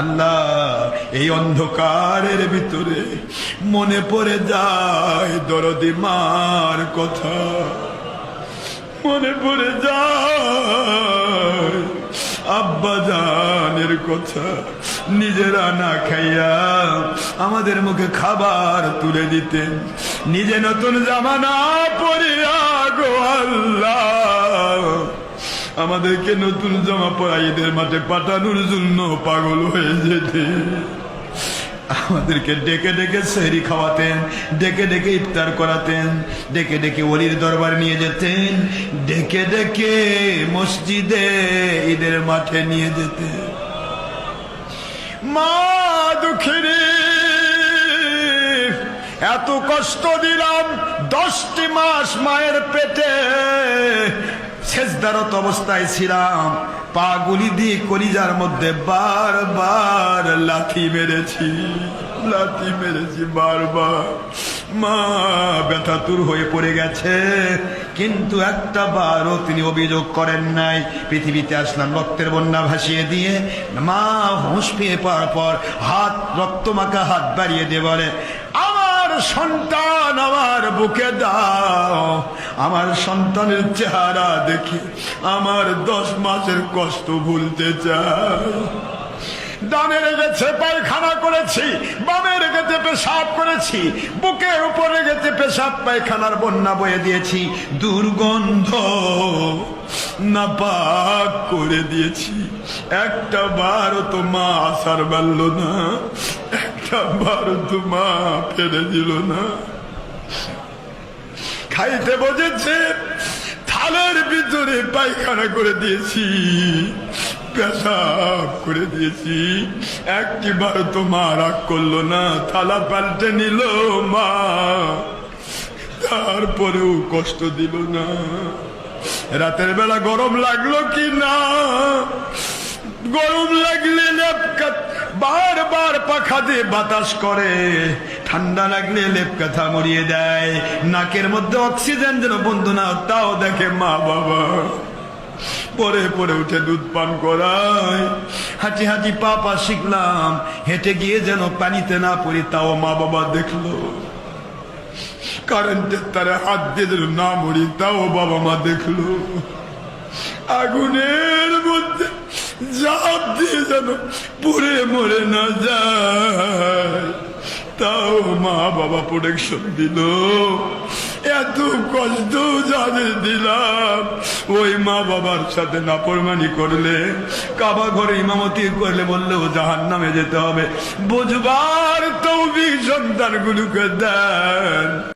আল্লাহ, এই অন্ধকারের ভিতরে মনে পড়ে যায় দরদি মার কথা। মনে পড়ে যায় আব্বা জানের কথা। নিজেরা না খাইয়া আমাদের মুখে খাবার তুলে দিতেন। নিজে নতুন জামা না পরিয়া আমাদেরকে নতুন জামা পরা ঈদের মাঠে পাঠানোর জন্য পাগল হয়ে যেতে। আমাদেরকে ডেকে ডেকে সেহরি খাওয়াতেন, ডেকে ডেকে ইফতার করাতেন, ডেকে ডেকে অলির দরবার নিয়ে যেতেন, ডেকে ডেকে মসজিদে ঈদের মাঠে নিয়ে যেতেন। মা দুঃখিনী, এত কষ্ট দিলাম, দশটি মাস মায়ের পেটে শেষদারত অবস্থায় ছিলাম। পা গুলি দিয়ে কলিজার মধ্যে বারবার লাথি মেরেছি লাথি মেরেছি বারবার। মা ব্যথাতুর হয়ে পড়ে গেছে। কিন্তু একটা বারও তিনি অভিযোগ করেন নাই। পৃথিবীতে আসলাম, রক্তের বন্যা ভাসিয়ে দিয়ে মা, হুঁশ পেয়ে পর হাত রক্তমাখা হাত বাড়িয়ে দিয়ে বলে, আমার সন্তান আমার বুকে দাও। আমার সন্তানের চেহারা দেখি আমার দশ মাসের কষ্ট ভুলতে চাই ডানে রেখেছে, পায়খানা করেছি, বামে রেখেছে, পেশাব করেছি, বুকের উপর রেখেছে, পেশাব, পায়খানার বন্যা বয়ে দিয়েছি, দুর্গন্ধ নাপাক করে দিয়েছি। একটা বারও তো মা আসার পারল না, একটা বারও তো মা ফেলে দিল না। খাইতে বসেছে, থালের ভিতরে পায়খানা করে দিয়েছি করে দিয়েছি। একটিবার তো মা রাগ করল না, থালা পাল্টে নিল মা। তারপরেও কষ্ট দিল না। রাতের বেলা গরম লাগল কি না? গরম লাগলে লেপকা বারবার পাখা দিয়ে বাতাস করে। ঠান্ডা লাগলে লেপ কাথা মরিয়ে দেয়। নাকের মধ্যে অক্সিজেন যেন বন্ধু না, তাও দেখে মা বাবা। পরে পরে উঠে দুধ পান করায়। হাঁটি হাঁটি পা পা শিখলাম, হেঁটে গিয়ে যেন পানিতে না পড়ি, তাও মা বাবা দেখল। কারেন্টের তারে হাত দিয়ে যেন না মরি, তাও বাবা মা দেখল। আগুনের মধ্যে জাপ দিয়ে যেন পুড়ে মরে না যায়। তাও মা বাবা প্রোটেকশন দিল। এত কষ্ট যাদের দিলাম, ওই মা বাবার সাথে নাপরমানি করলে, কাবা ঘরে ইমামতি করলে বললেও জাহান নামে যেতে হবে। বুঝবার তৌবি সন্তানগুলোকে দেন।